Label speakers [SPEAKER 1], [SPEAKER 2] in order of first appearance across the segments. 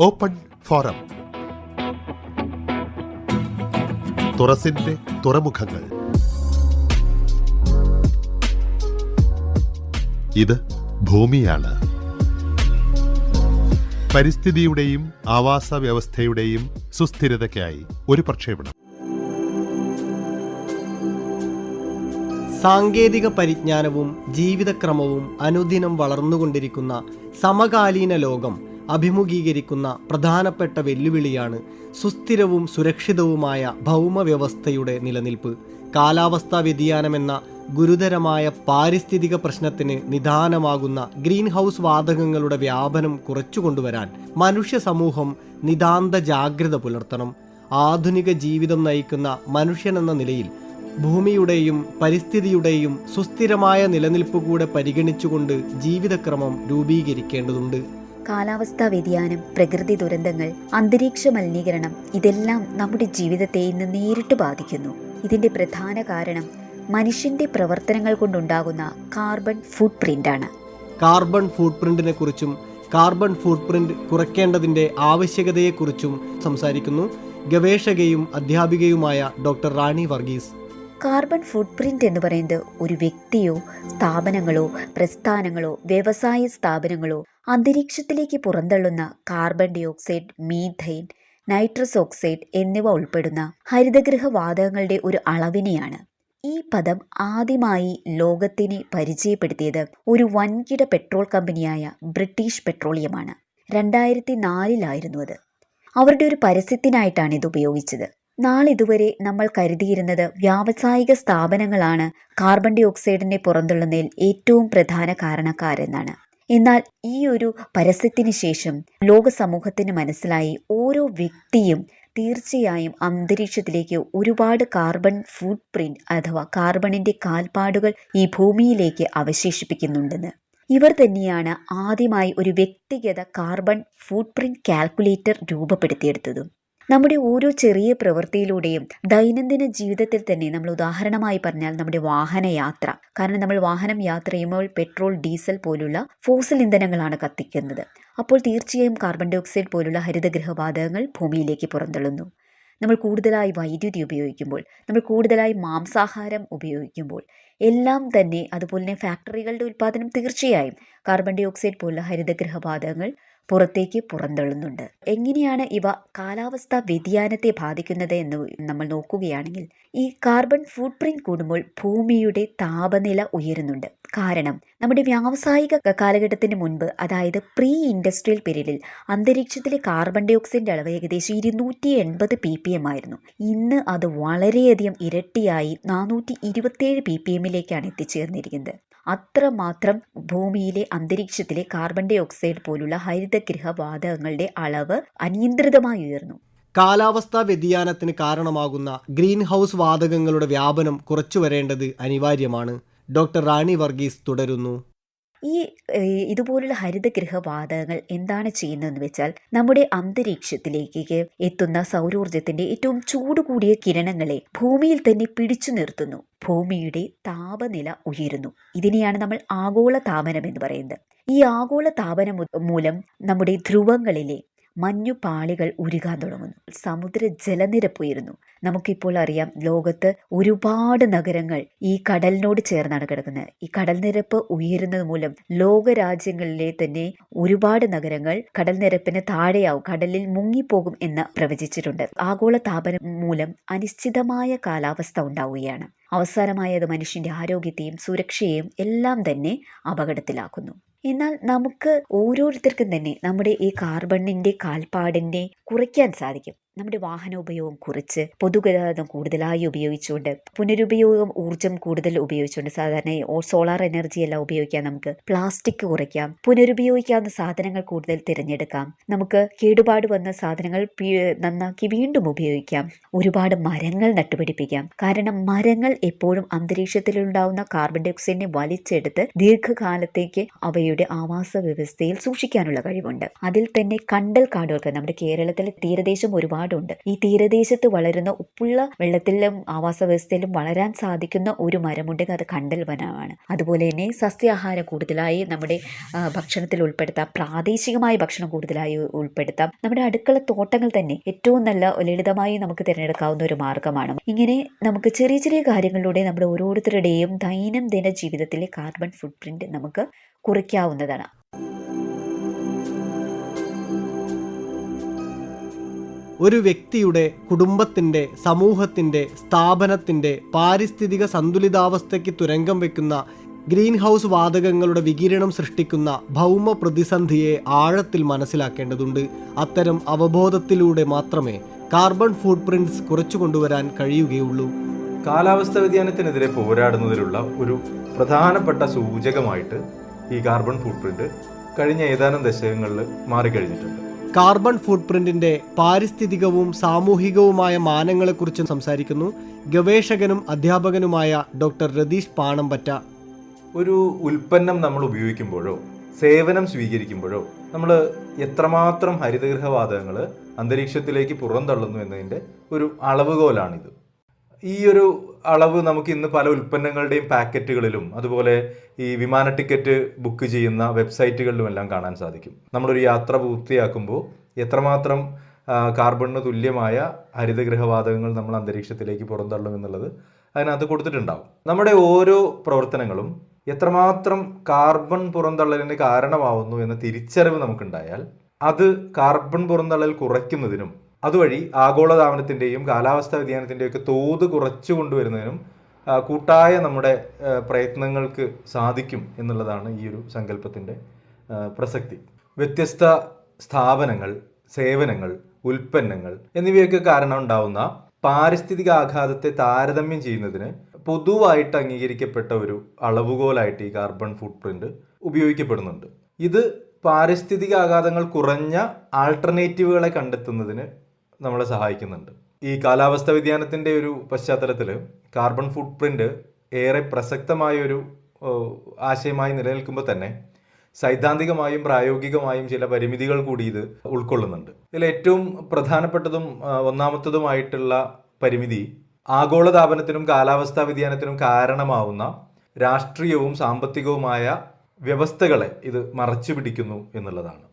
[SPEAKER 1] Open forum. തുറസിന്റെ തുറമുഖങ്ങൾ. ഇത് ഭൂമിയാണ്. പരിസ്ഥിതിയുടെയും ആവാസ വ്യവസ്ഥയുടെയും സുസ്ഥിരതയ്ക്കായി ഒരു പ്രക്ഷേപണം.
[SPEAKER 2] സാങ്കേതിക പരിജ്ഞാനവും ജീവിതക്രമവും അനുദിനം വളർന്നുകൊണ്ടിരിക്കുന്ന സമകാലീന ലോകം അഭിമുഖീകരിക്കുന്ന പ്രധാനപ്പെട്ട വെല്ലുവിളിയാണ് സുസ്ഥിരവും സുരക്ഷിതവുമായ ഭൗമവ്യവസ്ഥയുടെ നിലനിൽപ്പ്. കാലാവസ്ഥാ വ്യതിയാനമെന്ന ഗുരുതരമായ പാരിസ്ഥിതിക പ്രശ്നത്തിന് നിദാനമാകുന്ന ഗ്രീൻ ഹൗസ് വാതകങ്ങളുടെ വ്യാപനം കുറച്ചുകൊണ്ടുവരാൻ മനുഷ്യ സമൂഹം നിതാന്ത ജാഗ്രത പുലർത്തണം. ആധുനിക ജീവിതം നയിക്കുന്ന മനുഷ്യനെന്ന നിലയിൽ ഭൂമിയുടെയും പരിസ്ഥിതിയുടെയും സുസ്ഥിരമായ നിലനിൽപ്പ് കൂടെ പരിഗണിച്ചുകൊണ്ട് ജീവിതക്രമം രൂപീകരിക്കേണ്ടതുണ്ട്.
[SPEAKER 3] കാലാവസ്ഥാ വ്യതിയാനം പ്രകൃതി ദുരന്തങ്ങൾ അന്തരീക്ഷ മലിനീകരണം ഇതെല്ലാം നമ്മുടെ ജീവിതത്തെ ഇന്ന് നേരിട്ട് ബാധിക്കുന്നു. ഇതിന്റെ പ്രധാന കാരണം മനുഷ്യന്റെ പ്രവർത്തനങ്ങൾ കൊണ്ടുണ്ടാകുന്ന കാർബൺ ഫുട് ആണ്
[SPEAKER 2] കാർബൺ ഫുട് പ്രിന്റിനെ കുറിച്ചും കാർബൺ ഫുട് പ്രിന്റ് കുറയ്ക്കേണ്ടതിന്റെ ആവശ്യകതയെക്കുറിച്ചും സംസാരിക്കുന്നു ഗവേഷകയും അധ്യാപികയുമായ doctor Rani Varghese.
[SPEAKER 3] Carbon footprint എന്ന് പറയുന്നത് ഒരു വ്യക്തിയോ സ്ഥാപനങ്ങളോ പ്രസ്ഥാനങ്ങളോ വ്യവസായ സ്ഥാപനങ്ങളോ അന്തരീക്ഷത്തിലേക്ക് പുറന്തള്ളുന്ന carbon dioxide methane nitrous oxide എന്നിവ ഉൾപ്പെടുന്ന ഹരിതഗൃഹ വാതകങ്ങളുടെ ഒരു അളവിനെയാണ് ഈ പദം ആദ്യമായി ലോകത്തിന് പരിചയപ്പെടുത്തിയത് ഒരു വൻകിട പെട്രോൾ കമ്പനിയായ ബ്രിട്ടീഷ് പെട്രോളിയമാണ്. രണ്ടായിരത്തി നാലിലായിരുന്നു അത്. അവരുടെ ഒരു പരസ്യത്തിനായിട്ടാണ് ഇത് ഉപയോഗിച്ചത്. നാളിതുവരെ നമ്മൾ കരുതിയിരുന്നത് വ്യാവസായിക സ്ഥാപനങ്ങളാണ് കാർബൺ ഡയോക്സൈഡിനെ പുറന്തള്ളുന്നതിൽ ഏറ്റവും പ്രധാന കാരണക്കാരെന്നാണ്. എന്നാൽ ഈ ഒരു പരസ്യത്തിന് ശേഷം ലോക സമൂഹത്തിന് മനസ്സിലായി ഓരോ വ്യക്തിയും തീർച്ചയായും അന്തരീക്ഷത്തിലേക്ക് ഒരുപാട് കാർബൺ ഫുട് പ്രിന്റ് അഥവാ കാർബണിന്റെ കാൽപ്പാടുകൾ ഈ ഭൂമിയിലേക്ക് അവശേഷിപ്പിക്കുന്നുണ്ടെന്ന്. ഇവർ തന്നെയാണ് ആദ്യമായി ഒരു വ്യക്തിഗത കാർബൺ ഫുട് പ്രിന്റ് കാൽക്കുലേറ്റർ രൂപപ്പെടുത്തിയെടുത്തതും. നമ്മുടെ ഓരോ ചെറിയ പ്രവൃത്തിയിലൂടെയും ദൈനംദിന ജീവിതത്തിൽ തന്നെ നമ്മൾ ഉദാഹരണമായി പറഞ്ഞാൽ നമ്മുടെ വാഹനയാത്ര. കാരണം നമ്മൾ വാഹനം യാത്ര ചെയ്യുമ്പോൾ പെട്രോൾ ഡീസൽ പോലുള്ള ഫോസിൽ ഇന്ധനങ്ങളാണ് കത്തിക്കുന്നത്. അപ്പോൾ തീർച്ചയായും കാർബൺ ഡൈ ഓക്സൈഡ് പോലുള്ള ഹരിതഗൃഹവാതകങ്ങൾ ഭൂമിയിലേക്ക് പുറന്തള്ളുന്നു. നമ്മൾ കൂടുതലായി വൈദ്യുതി ഉപയോഗിക്കുമ്പോൾ നമ്മൾ കൂടുതലായി മാംസാഹാരം ഉപയോഗിക്കുമ്പോൾ എല്ലാം തന്നെ അതുപോലെ തന്നെ ഫാക്ടറികളുടെ ഉൽപ്പാദനം തീർച്ചയായും കാർബൺ ഡൈ ഓക്സൈഡ് പോലുള്ള ഹരിതഗൃഹവാതകങ്ങൾ പുറത്തേക്ക് പുറന്തള്ളുന്നുണ്ട്. എങ്ങനെയാണ് ഇവ കാലാവസ്ഥാ വ്യതിയാനത്തെ ബാധിക്കുന്നത് എന്ന് നമ്മൾ നോക്കുകയാണെങ്കിൽ ഈ കാർബൺ ഫുട് പ്രിന്റ് കൂടുമ്പോൾ ഭൂമിയുടെ താപനില ഉയരുന്നുണ്ട്. കാരണം നമ്മുടെ വ്യാവസായിക കാലഘട്ടത്തിന് മുൻപ് അതായത് പ്രീ ഇൻഡസ്ട്രിയൽ പീരീഡിൽ അന്തരീക്ഷത്തിലെ കാർബൺ ഡൈ ഓക്സൈഡിന്റെ അളവ് ഏകദേശം ഇരുന്നൂറ്റി എൺപത് പി പി എം ആയിരുന്നു. ഇന്ന് അത് വളരെയധികം ഇരട്ടിയായി നാനൂറ്റി ഇരുപത്തിയേഴ് പി പി എമ്മിലേക്കാണ് എത്തിച്ചേർന്നിരിക്കുന്നത്. അത്രമാത്രം ഭൂമിയിലെ അന്തരീക്ഷത്തിലെ കാർബൺ ഡൈ ഓക്സൈഡ് പോലുള്ള ഹരിതഗൃഹ വാതകങ്ങളുടെ അളവ് അനിയന്ത്രിതമായി ഉയർന്നു.
[SPEAKER 2] കാലാവസ്ഥാ വ്യതിയാനത്തിന് കാരണമാകുന്ന ഗ്രീൻ ഹൗസ് വാതകങ്ങളുടെ വ്യാപനം കുറച്ചു വരേണ്ടത് അനിവാര്യമാണ്. ഡോക്ടർ റാണി വർഗീസ് തുടരുന്നു.
[SPEAKER 3] ഈ ഇതുപോലുള്ള ഹരിതഗൃഹ വാതകങ്ങൾ എന്താണ് ചെയ്യുന്നതെന്ന് വെച്ചാൽ നമ്മുടെ അന്തരീക്ഷത്തിലേക്ക് എത്തുന്ന സൗരോർജത്തിന്റെ ഏറ്റവും ചൂട് കൂടിയ കിരണങ്ങളെ ഭൂമിയിൽ തന്നെ പിടിച്ചു നിർത്തുന്നു. ഭൂമിയുടെ താപനില ഉയരുന്നു. ഇതിനെയാണ് നമ്മൾ ആഗോള താപനം എന്ന് പറയുന്നത്. ഈ ആഗോള താപനം മൂലം നമ്മുടെ ധ്രുവങ്ങളിലെ മഞ്ഞുപാളികൾ ഉരുകാൻ തുടങ്ങുന്നു. സമുദ്ര ജലനിരപ്പ് ഉയരുന്നു നമുക്കിപ്പോൾ അറിയാം ലോകത്ത് ഒരുപാട് നഗരങ്ങൾ ഈ കടലിനോട് ചേർന്നാണ് കിടക്കുന്നത്. ഈ കടൽ നിരപ്പ് ഉയരുന്നത് മൂലം ലോകരാജ്യങ്ങളിലെ തന്നെ ഒരുപാട് നഗരങ്ങൾ കടൽ നിരപ്പിന് താഴെയാവും കടലിൽ മുങ്ങിപ്പോകും എന്ന് പ്രവചിച്ചിട്ടുണ്ട്. ആഗോള താപനം മൂലം അനിശ്ചിതമായ കാലാവസ്ഥ ഉണ്ടാവുകയാണ്. അവസാനമായത് മനുഷ്യന്റെ ആരോഗ്യത്തെയും സുരക്ഷയെയും എല്ലാം തന്നെ അപകടത്തിലാക്കുന്നു. എന്നാൽ നമുക്ക് ഓരോരുത്തർക്കും തന്നെ നമ്മുടെ ഈ കാർബണിന്റെ കാൽപ്പാടിനെ കുറയ്ക്കാൻ സാധിക്കും. നമ്മുടെ വാഹന ഉപയോഗം കുറച്ച് പൊതുഗതാഗതം കൂടുതലായി ഉപയോഗിച്ചുകൊണ്ട് പുനരുപയോഗം ഊർജം കൂടുതൽ ഉപയോഗിച്ചുകൊണ്ട് സാധാരണ സോളാർ എനർജി എല്ലാം ഉപയോഗിക്കാം നമുക്ക് പ്ലാസ്റ്റിക് കുറയ്ക്കാം. പുനരുപയോഗിക്കാവുന്ന സാധനങ്ങൾ കൂടുതൽ തിരഞ്ഞെടുക്കാം. നമുക്ക് കേടുപാട് വന്ന സാധനങ്ങൾ നന്നാക്കി വീണ്ടും ഉപയോഗിക്കാം. ഒരുപാട് മരങ്ങൾ നട്ടുപിടിപ്പിക്കാം. കാരണം മരങ്ങൾ എപ്പോഴും അന്തരീക്ഷത്തിലുണ്ടാവുന്ന കാർബൺ ഡൈ ഓക്സൈഡിനെ വലിച്ചെടുത്ത് ദീർഘകാലത്തേക്ക് അവയുടെ ആവാസ വ്യവസ്ഥയിൽ സൂക്ഷിക്കാനുള്ള കഴിവുണ്ട്. അതിൽ തന്നെ കണ്ടൽ കാടുകൾക്ക് നമ്മുടെ കേരളത്തിലെ തീരദേശം ഒരുപാട് ഒരുപാടുണ്ട്. ഈ തീരദേശത്ത് വളരുന്ന ഉപ്പുള്ള വെള്ളത്തിലും ആവാസ വ്യവസ്ഥയിലും വളരാൻ സാധിക്കുന്ന ഒരു മരമുണ്ടെങ്കിൽ അത് കണ്ടൽ വനമാണ്. അതുപോലെ തന്നെ സസ്യാഹാരം കൂടുതലായി നമ്മുടെ ഭക്ഷണത്തിൽ ഉൾപ്പെടുത്താം. പ്രാദേശികമായ ഭക്ഷണം കൂടുതലായി ഉൾപ്പെടുത്താം. നമ്മുടെ അടുക്കള തോട്ടങ്ങൾ തന്നെ ഏറ്റവും നല്ല ലളിതമായി നമുക്ക് തിരഞ്ഞെടുക്കാവുന്ന ഒരു മാർഗമാണ്. ഇങ്ങനെ നമുക്ക് ചെറിയ ചെറിയ കാര്യങ്ങളിലൂടെ നമ്മുടെ ഓരോരുത്തരുടെയും ദൈനംദിന ജീവിതത്തിലെ കാർബൺ ഫുട് പ്രിന്റ് നമുക്ക് കുറയ്ക്കാവുന്നതാണ്.
[SPEAKER 2] ഒരു വ്യക്തിയുടെ കുടുംബത്തിന്റെ സമൂഹത്തിന്റെ സ്ഥാപനത്തിന്റെ പാരിസ്ഥിതിക സന്തുലിതാവസ്ഥയ്ക്ക് തുരങ്കം വെക്കുന്ന ഗ്രീൻ ഹൗസ് വാതകങ്ങളുടെ വികിരണം സൃഷ്ടിക്കുന്ന ഭൗമ പ്രതിസന്ധിയെ ആഴത്തിൽ മനസ്സിലാക്കേണ്ടതുണ്ട്. അത്തരം അവബോധത്തിലൂടെ മാത്രമേ കാർബൺ ഫുട് പ്രിന്റ്സ് കുറച്ചു കൊണ്ടുവരാൻ കഴിയുകയുള്ളൂ.
[SPEAKER 4] കാലാവസ്ഥ വ്യതിയാനത്തിനെതിരെ പോരാടുന്നതിലുള്ള ഒരു പ്രധാനപ്പെട്ട സൂചകമായിട്ട് ഈ കാർബൺ ഫുട് പ്രിന്റ് കഴിഞ്ഞ ഏതാനും ദശകങ്ങളിൽ മാറിക്കഴിഞ്ഞിട്ടുണ്ട്.
[SPEAKER 2] കാർബൺ ഫുട് പ്രിന്റിന്റെ പാരിസ്ഥിതികവും സാമൂഹികവുമായ മാനങ്ങളെക്കുറിച്ച് സംസാരിക്കുന്നു ഗവേഷകനും അധ്യാപകനുമായ ഡോക്ടർ രതീഷ് പാണമ്പറ്റ.
[SPEAKER 4] ഒരു ഉൽപ്പന്നം നമ്മൾ ഉപയോഗിക്കുമ്പോഴോ സേവനം സ്വീകരിക്കുമ്പോഴോ നമ്മൾ എത്രമാത്രം ഹരിതഗൃഹവാതകങ്ങൾ അന്തരീക്ഷത്തിലേക്ക് പുറന്തള്ളുന്നു എന്നതിന്റെ ഒരു അളവുകോലാണിത്. ഈ ഒരു അളവ് നമുക്ക് ഇന്ന് പല ഉൽപ്പന്നങ്ങളുടെയും പാക്കറ്റുകളിലും അതുപോലെ ഈ വിമാന ടിക്കറ്റ് ബുക്ക് ചെയ്യുന്ന വെബ്സൈറ്റുകളിലും എല്ലാം കാണാൻ സാധിക്കും. നമ്മളൊരു യാത്ര പൂർത്തിയാക്കുമ്പോൾ എത്രമാത്രം കാർബണിന് തുല്യമായ ഹരിതഗൃഹവാതകങ്ങൾ നമ്മൾ അന്തരീക്ഷത്തിലേക്ക് പുറന്തള്ളും എന്നുള്ളത് അതിനകത്ത് കൊടുത്തിട്ടുണ്ടാവും. നമ്മുടെ ഓരോ പ്രവർത്തനങ്ങളും എത്രമാത്രം കാർബൺ പുറന്തള്ളലിന് കാരണമാവുന്നു എന്ന തിരിച്ചറിവ് നമുക്കുണ്ടായാൽ അത് കാർബൺ പുറന്തള്ളൽ കുറയ്ക്കുന്നതിനും അതുവഴി ആഗോളതാപനത്തിന്റെയും കാലാവസ്ഥാ വ്യതിയാനത്തിന്റെയും ഒക്കെ തോത് കുറച്ചു കൊണ്ടുവരുന്നതിനും കൂട്ടായ നമ്മുടെ പ്രയത്നങ്ങൾക്ക് സാധിക്കും എന്നുള്ളതാണ് ഈ ഒരു സങ്കല്പത്തിന്റെ പ്രസക്തി. വ്യത്യസ്ത സ്ഥാപനങ്ങൾ സേവനങ്ങൾ ഉൽപ്പന്നങ്ങൾ എന്നിവയൊക്കെ കാരണം ഉണ്ടാവുന്ന പാരിസ്ഥിതിക ആഘാതത്തെ താരതമ്യം ചെയ്യുന്നതിന് പൊതുവായിട്ട് അംഗീകരിക്കപ്പെട്ട ഒരു അളവുകോലായിട്ട് ഈ കാർബൺ ഫുട് പ്രിന്റ് ഉപയോഗിക്കപ്പെടുന്നുണ്ട്. ഇത് പാരിസ്ഥിതിക ആഘാതങ്ങൾ കുറഞ്ഞ ആൾട്ടർനേറ്റീവുകളെ കണ്ടെത്തുന്നതിന് നമ്മളെ സഹായിക്കുന്നുണ്ട്. ഈ കാലാവസ്ഥ വ്യതിയാനത്തിന്റെ ഒരു പശ്ചാത്തലത്തിൽ കാർബൺ ഫുട് പ്രിന്റ് ഏറെ പ്രസക്തമായൊരു ആശയമായി നിലനിൽക്കുമ്പോൾ തന്നെ സൈദ്ധാന്തികമായും പ്രായോഗികമായും ചില പരിമിതികൾ കൂടി ഇത് ഉൾക്കൊള്ളുന്നുണ്ട്. ഇതിൽ ഏറ്റവും പ്രധാനപ്പെട്ടതും ഒന്നാമത്തതുമായിട്ടുള്ള പരിമിതി ആഗോളതാപനത്തിനും കാലാവസ്ഥാ വ്യതിയാനത്തിനും കാരണമാവുന്ന രാഷ്ട്രീയവും സാമ്പത്തികവുമായ വ്യവസ്ഥകളെ ഇത് മറച്ചു പിടിക്കുന്നു എന്നുള്ളതാണ്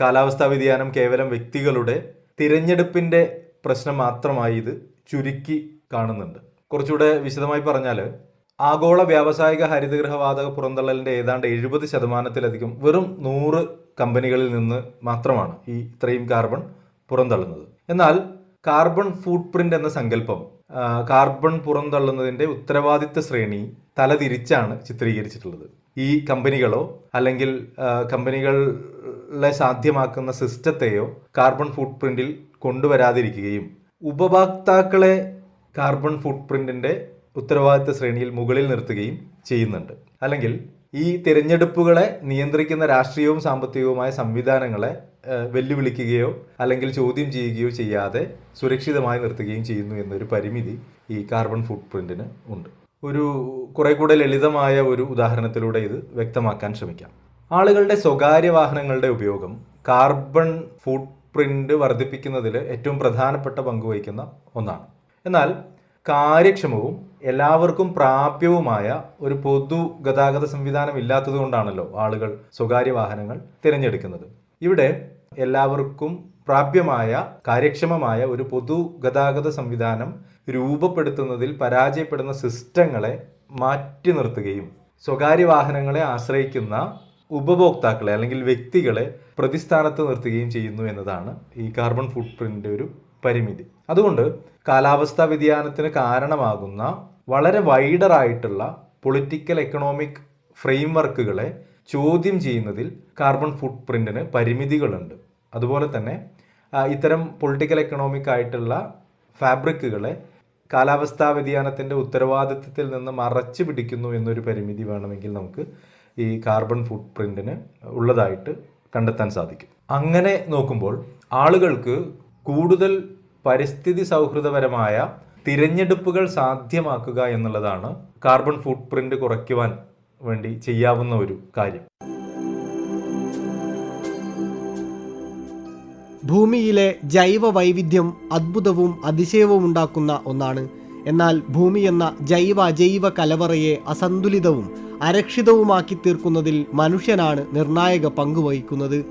[SPEAKER 4] കാലാവസ്ഥാ വ്യതിയാനം കേവലം വ്യക്തികളുടെ തിരഞ്ഞെടുപ്പിന്റെ പ്രശ്നം മാത്രമായി ഇത് ചുരുക്കി കാണുന്നുണ്ട്. കുറച്ചുകൂടെ വിശദമായി പറഞ്ഞാൽ ആഗോള വ്യാവസായിക ഹരിതഗൃഹവാതക പുറന്തള്ളലിന്റെ ഏതാണ്ട് എഴുപത് ശതമാനത്തിലധികം വെറും നൂറ് കമ്പനികളിൽ നിന്ന് മാത്രമാണ് ഈ ഇത്രയും കാർബൺ പുറന്തള്ളുന്നത്. എന്നാൽ കാർബൺ ഫുട് പ്രിന്റ് എന്ന സങ്കല്പം കാർബൺ പുറന്തള്ളുന്നതിന്റെ ഉത്തരവാദിത്ത ശ്രേണി തലതിരിച്ചാണ് ചിത്രീകരിച്ചിട്ടുള്ളത്. ഈ കമ്പനികളോ അല്ലെങ്കിൽ ആ, കമ്പനികളെ സാധ്യമാക്കുന്ന സിസ്റ്റത്തെയോ കാർബൺ ഫുട് പ്രിന്റിൽ കൊണ്ടുവരാതിരിക്കുകയും ഉപഭോക്താക്കളെ കാർബൺ ഫുട് പ്രിന്റിന്റെ ഉത്തരവാദിത്ത ശ്രേണിയിൽ മുകളിൽ നിർത്തുകയും ചെയ്യുന്നുണ്ട്. അല്ലെങ്കിൽ ഈ തിരഞ്ഞെടുപ്പുകളെ നിയന്ത്രിക്കുന്ന രാഷ്ട്രീയവും സാമ്പത്തികവുമായ സംവിധാനങ്ങളെ വെല്ലുവിളിക്കുകയോ അല്ലെങ്കിൽ ചോദ്യം ചെയ്യുകയോ ചെയ്യാതെ സുരക്ഷിതമായി നിർത്തുകയും ചെയ്യുന്നു എന്നൊരു പരിമിതി ഈ കാർബൺ ഫുട് പ്രിന്റിന് ഉണ്ട്. ഒരു കുറെ കൂടെ ലളിതമായ ഒരു ഉദാഹരണത്തിലൂടെ ഇത് വ്യക്തമാക്കാൻ ശ്രമിക്കാം. ആളുകളുടെ സ്വകാര്യ വാഹനങ്ങളുടെ ഉപയോഗം കാർബൺ ഫുട് പ്രിന്റ് വർദ്ധിപ്പിക്കുന്നതിൽ ഏറ്റവും പ്രധാനപ്പെട്ട പങ്ക് വഹിക്കുന്ന ഒന്നാണ്. എന്നാൽ കാര്യക്ഷമവും എല്ലാവർക്കും പ്രാപ്യവുമായ ഒരു പൊതു ഗതാഗത സംവിധാനം ഇല്ലാത്തതുകൊണ്ടാണല്ലോ ആളുകൾ സ്വകാര്യ വാഹനങ്ങൾ തിരഞ്ഞെടുക്കുന്നത്. ഇവിടെ എല്ലാവർക്കും പ്രാപ്യമായ കാര്യക്ഷമമായ ഒരു പൊതു ഗതാഗത സംവിധാനം രൂപപ്പെടുത്തുന്നതിൽ പരാജയപ്പെടുന്ന സിസ്റ്റങ്ങളെ മാറ്റി നിർത്തുകയും സ്വകാര്യ വാഹനങ്ങളെ ആശ്രയിക്കുന്ന ഉപഭോക്താക്കളെ അല്ലെങ്കിൽ വ്യക്തികളെ പ്രതിസ്ഥാനത്ത് നിർത്തുകയും ചെയ്യുന്നു എന്നതാണ് ഈ കാർബൺ ഫുട് പ്രിന്റിന്റെ ഒരു പരിമിതി. അതുകൊണ്ട് കാലാവസ്ഥാ വ്യതിയാനത്തിന് കാരണമാകുന്ന വളരെ വൈഡറായിട്ടുള്ള പൊളിറ്റിക്കൽ എക്കണോമിക് ഫ്രെയിംവർക്കുകളെ ചോദ്യം ചെയ്യുന്നതിൽ കാർബൺ ഫുട് പ്രിന്റിന് പരിമിതികളുണ്ട്. അതുപോലെ തന്നെ ഇത്തരം പൊളിറ്റിക്കൽ എക്കണോമിക് ആയിട്ടുള്ള ഫാബ്രിക്കുകളെ കാലാവസ്ഥാ വ്യതിയാനത്തിന്റെ ഉത്തരവാദിത്വത്തിൽ നിന്ന് മറച്ചു പിടിക്കുന്നു എന്നൊരു പരിമിതി വേണമെങ്കിൽ നമുക്ക് ഈ കാർബൺ ഫുട് പ്രിന്റിന് ഉള്ളതായിട്ട് കണ്ടെത്താൻ സാധിക്കും. അങ്ങനെ നോക്കുമ്പോൾ ആളുകൾക്ക് കൂടുതൽ പരിസ്ഥിതി സൗഹൃദപരമായ തിരഞ്ഞെടുപ്പുകൾ സാധ്യമാക്കുക എന്നുള്ളതാണ് കാർബൺ ഫുട് പ്രിന്റ് കുറയ്ക്കുവാൻ വേണ്ടി ചെയ്യാവുന്ന ഒരു കാര്യം.
[SPEAKER 2] ഭൂമിയിലെ ജൈവ വൈവിധ്യം അത്ഭുതവും അതിശയവും ഉണ്ടാക്കുന്ന ഒന്നാണ്. എന്നാൽ ഭൂമി എന്ന ജൈവ അജൈവ കലവറയെ അസന്തുലിതവും അരക്ഷിതവുമാക്കി തീർക്കുന്നതിൽ മനുഷ്യനാണ് നിർണായക പങ്ക് വഹിക്കുന്നത്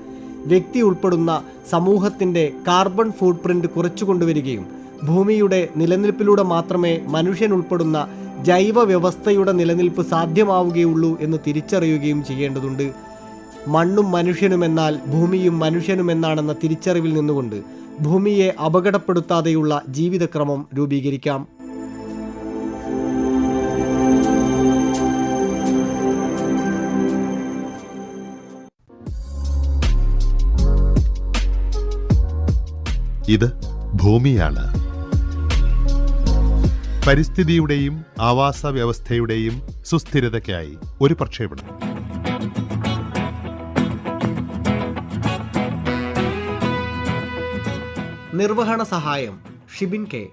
[SPEAKER 2] വ്യക്തി ഉൾപ്പെടുന്ന സമൂഹത്തിന്റെ കാർബൺ ഫുട് പ്രിന്റ് കുറച്ചുകൊണ്ടുവരികയും ഭൂമിയുടെ നിലനിൽപ്പിലൂടെ മാത്രമേ മനുഷ്യൻ ഉൾപ്പെടുന്ന ജൈവ വ്യവസ്ഥയുടെ നിലനിൽപ്പ് സാധ്യമാവുകയുള്ളൂ എന്ന് തിരിച്ചറിയുകയും ചെയ്യേണ്ടതുണ്ട്. മണ്ണും മനുഷ്യനും എന്നാൽ ഭൂമിയും മനുഷ്യനുമെന്നാണെന്ന തിരിച്ചറിവിൽ നിന്നുകൊണ്ട് ഭൂമിയെ അപകടപ്പെടുത്താതെയുള്ള ജീവിതക്രമം രൂപീകരിക്കാം.
[SPEAKER 1] ഇത് ഭൂമിയാണ്. പരിസ്ഥിതിയുടെയും ആവാസ വ്യവസ്ഥയുടെയും സുസ്ഥിരതയ്ക്കായി ഒരു പ്രക്ഷേപണം.
[SPEAKER 2] നിർവഹണ സഹായം ഷിബിൻ കെ.